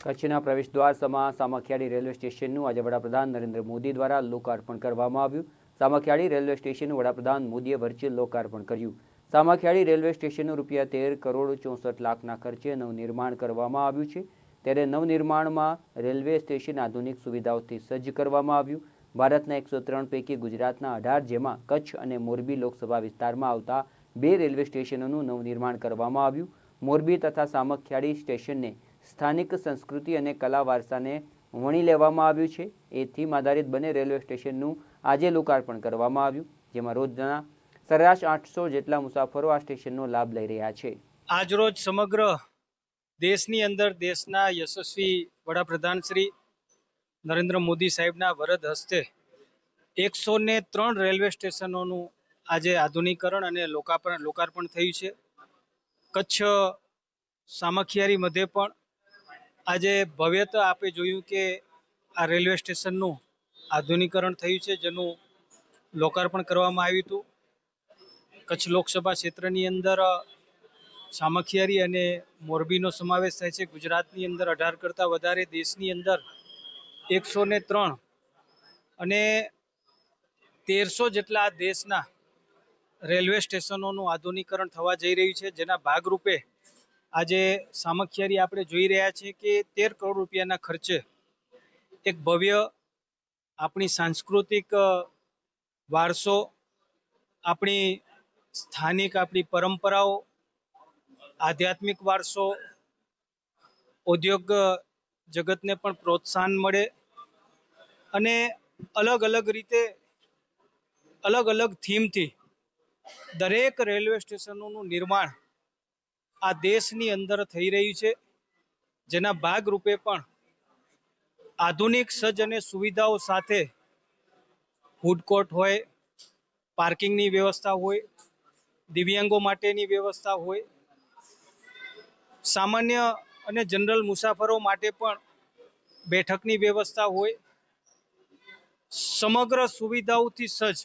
કચ્છના પ્રવેશદ્વાર સમા સામખિયાળી રેલવે સ્ટેશનનું આજે વડાપ્રધાન નરેન્દ્ર મોદી દ્વારા લોકાર્પણ કરવામાં આવ્યું. સામખિયાળી રેલવે સ્ટેશનનું વડાપ્રધાન મોદીએ વર્ચ્યુઅલ લોકાર્પણ કર્યું. સામખિયાળી રેલવે સ્ટેશનનું રૂપિયા તેર કરોડ ચોસઠ લાખના ખર્ચે નવનિર્માણ કરવામાં આવ્યું છે. ત્યારે નવનિર્માણમાં રેલવે સ્ટેશન આધુનિક સુવિધાઓથી સજ્જ કરવામાં આવ્યું. ભારતના એકસો ત્રણ પૈકી ગુજરાતના અઢાર, જેમાં કચ્છ અને મોરબી લોકસભા વિસ્તારમાં આવતા બે રેલવે સ્ટેશનોનું નવનિર્માણ કરવામાં આવ્યું. મોરબી તથા સામખિયાળી સ્ટેશનને સ્થાનિક સંસ્કૃતિ અને કલા વારસાને વણી લેવામાં આવ્યું છે. એ થીમ આધારિત બંને રેલવે સ્ટેશનનું આજે લોકાર્પણ કરવામાં આવ્યું, જેમાં રોજના સરેરાશ આઠસો જેટલા મુસાફરો આ સ્ટેશનનો લાભ લઈ રહ્યા છે. આજરોજ સમગ્ર દેશની અંદર દેશના યશસ્વી વડાપ્રધાન શ્રી નરેન્દ્ર મોદી સાહેબના વરદ હસ્તે એકસો ને ત્રણ રેલવે સ્ટેશનોનું આજે આધુનિકરણ અને લોકાર્પણ લોકાર્પણ થયું છે. કચ્છ સામખિયારી મધ્યે પણ આજે ભવ્યતા આપે જોયું કે આ રેલવે સ્ટેશનનું આધુનિકરણ થયું છે, જેનું લોકાર્પણ કરવામાં આવ્યું હતું. કચ્છ લોકસભા ક્ષેત્રની અંદર સામખિયારી અને મોરબીનો સમાવેશ થાય છે. ગુજરાતની અંદર અઢાર કરતાં વધારે દેશની અંદર એકસો ને ત્રણ અને તેરસો જેટલા દેશના રેલવે સ્ટેશનોનું આધુનિકરણ થવા જઈ રહ્યું છે, જેના ભાગરૂપે આજે સામખિયારી આપણે જોઈ રહ્યા છીએ કે તેર કરોડ રૂપિયાના ખર્ચે એક ભવ્ય આપણી સાંસ્કૃતિક વારસો, આપણી સ્થાનિક, આપણી પરંપરાઓ, આધ્યાત્મિક વારસો, ઉદ્યોગ જગતને પણ પ્રોત્સાહન મળે અને અલગ અલગ રીતે, અલગ અલગ થીમથી દરેક રેલવે સ્ટેશનોનું નિર્માણ આ દેશની અંદર થઈ રહ્યું છે. જેના ભાગરૂપે પણ આધુનિક સજ્જ અને સુવિધાઓ સાથે ફૂડ કોર્ટ હોય પાર્કિંગની વ્યવસ્થા હોય, દિવ્યાંગો માટેની વ્યવસ્થા હોય, સામાન્ય અને જનરલ મુસાફરો માટે પણ બેઠકની વ્યવસ્થા હોય. સમગ્ર સુવિધાઓથી સજ્જ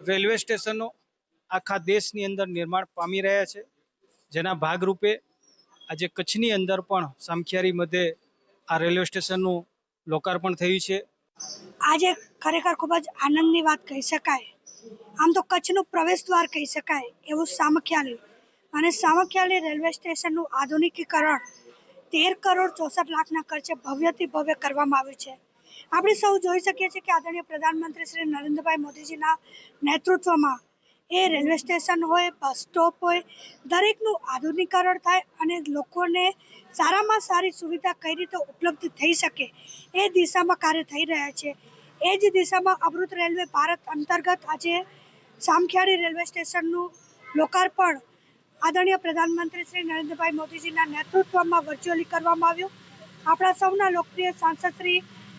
રેલવે સ્ટેશનો આખા દેશની અંદર નિર્માણ પામી રહ્યા છે. જેના ભાગરૂપે આજે કચ્છની અંદર પણ સામખિયારી મધ્યે આ રેલવે સ્ટેશનનું લોકાર્પણ થયું છે. આજે ખરેખર ખૂબ જ આનંદની વાત કહી શકાય. આમ તો કચ્છનું પ્રવેશ દ્વાર કહી શકાય એવું સામખ્યાલી અને સામખ્યાલી રેલવે સ્ટેશનનું આધુનિકીકરણ તેર કરોડ ચોસઠ લાખના ખર્ચે ભવ્યથી ભવ્ય કરવામાં આવ્યું છે. આપણે સૌ જોઈ શકીએ છીએ કે આદરણીય પ્રધાનમંત્રી શ્રી નરેન્દ્રભાઈ મોદીજીના નેતૃત્વમાં એ રેલવે સ્ટેશન હોય, બસ સ્ટોપ હોય, દરેકનું આધુનિકરણ થાય અને લોકોને સારામાં સારી સુવિધા કઈ રીતે ઉપલબ્ધ થઈ શકે એ દિશામાં કાર્ય થઈ રહ્યા છે. એ જ દિશામાં અમૃત રેલવે ભારત અંતર્ગત આજે સામખિયાળી રેલવે સ્ટેશનનું લોકાર્પણ આદરણીય પ્રધાનમંત્રી શ્રી નરેન્દ્રભાઈ મોદીજીના નેતૃત્વમાં વર્ચ્યુઅલી કરવામાં આવ્યું. આપણા સૌના લોકપ્રિય સાંસદ શ્રી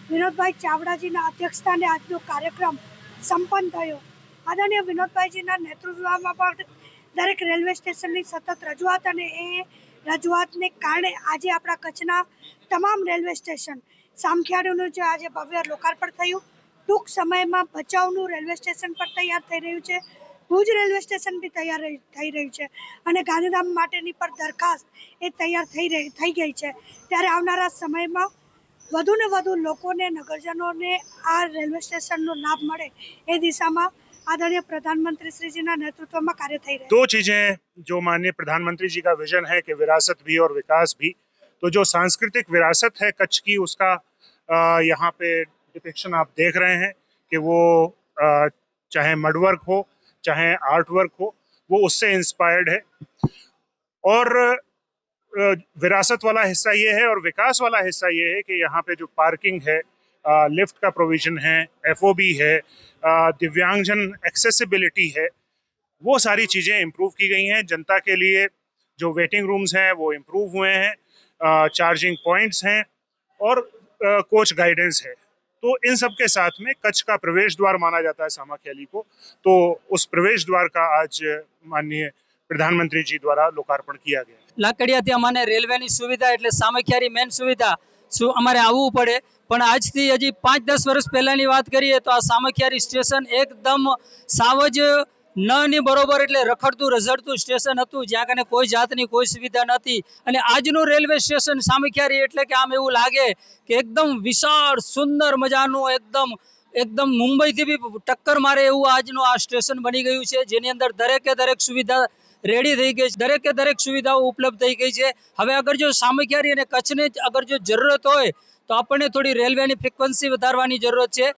વિનોદભાઈ ચાવડાજીના અધ્યક્ષસ્થાને આજનો કાર્યક્રમ સંપન્ન થયો. આદરણીય વિનોદભાઈજીના નેતૃત્વમાં પણ દરેક રેલવે સ્ટેશનની સતત રજૂઆત અને એ રજૂઆતને કારણે આજે આપણા કચ્છના તમામ રેલવે સ્ટેશન સામખિયાળીનું જે આજે ભવ્ય લોકાર્પણ થયું, ટૂંક સમયમાં ભચાઉનું રેલવે સ્ટેશન પણ તૈયાર થઈ રહ્યું છે, ભુજ રેલવે સ્ટેશન બી તૈયાર થઈ રહ્યું છે અને ગાંધીધામ માટેની પણ દરખાસ્ત એ તૈયાર થઈ રહી, થઈ ગઈ છે. ત્યારે આવનારા સમયમાં વધુ ને વધુ લોકોને, નગરજનોને આ રેલવે સ્ટેશનનો લાભ મળે એ દિશામાં આદરણીય પ્રધાનમંત્રી શ્રીજીના નેતૃત્વમાં કાર્ય થઈ રહ્યું છે दो चीजें जो माननीय प्रधानमंत्री जी का विजन है कि विरासत भी और विकास भी तो जो सांस्कृतिक विरासत है कच्छ की उसका अ, यहाँ पे डिपिक्शन आप देख रहे हैं कि वो अ, चाहे मडवर्क हो चाहे आर्ट वर्क हो वो उससे इंस्पायर्ड है और अ, विरासत वाला हिस्सा ये है और विकास वाला हिस्सा ये है कि यहाँ पे जो पार्किंग है अ, लिफ्ट का प्रोविजन है एफओबी है अ, दिव्यांगजन एक्सेसिबिलिटी है वो सारी चीज़ें इम्प्रूव की गई हैं जनता के लिए जो वेटिंग रूम्स हैं वो इम्प्रूव हुए हैं चार्जिंग पॉइंट्स हैं और कोच गाइडेंस है तो इन सब के साथ में कच्छ का प्रवेश द्वार माना जाता है सामाख्याली को तो उस प्रवेश द्वार का आज माननीय प्रधानमंत्री जी द्वारा लोकार्पण किया गया લાકડિયાથી અમને રેલવેની સુવિધા એટલે સામખિયારી મેન સુવિધા શું અમારે આવવું પડે? પણ આજથી હજી પાંચ દસ વર્ષ પહેલાંની વાત કરીએ તો આ સામખિયારી સ્ટેશન એકદમ સાવ જ ન બરોબર એટલે રખડતું રઝડતું સ્ટેશન હતું. જ્યાં કને કોઈ જાતની કોઈ સુવિધા નથી અને આજનું રેલવે સ્ટેશન સામખિયારી એટલે કે આમ એવું લાગે કે એકદમ વિશાળ, સુંદર મજાનું, એકદમ એકદમ મુંબઈથી બી ટક્કર મારે એવું આજનું આ સ્ટેશન બની ગયું છે. જેની અંદર દરેકે દરેક સુવિધા રેડી થઈ ગઈ છે. દરેકે દરેક સુવિધાઓ ઉપલબ્ધ થઈ ગઈ છે. હવે અગર જો સામખિયારી અને કચ્છને અગર જો જરૂરત હોય, તો આપણને થોડી રેલવેની ફ્રિકવન્સી વધારવાની જરૂરત છે.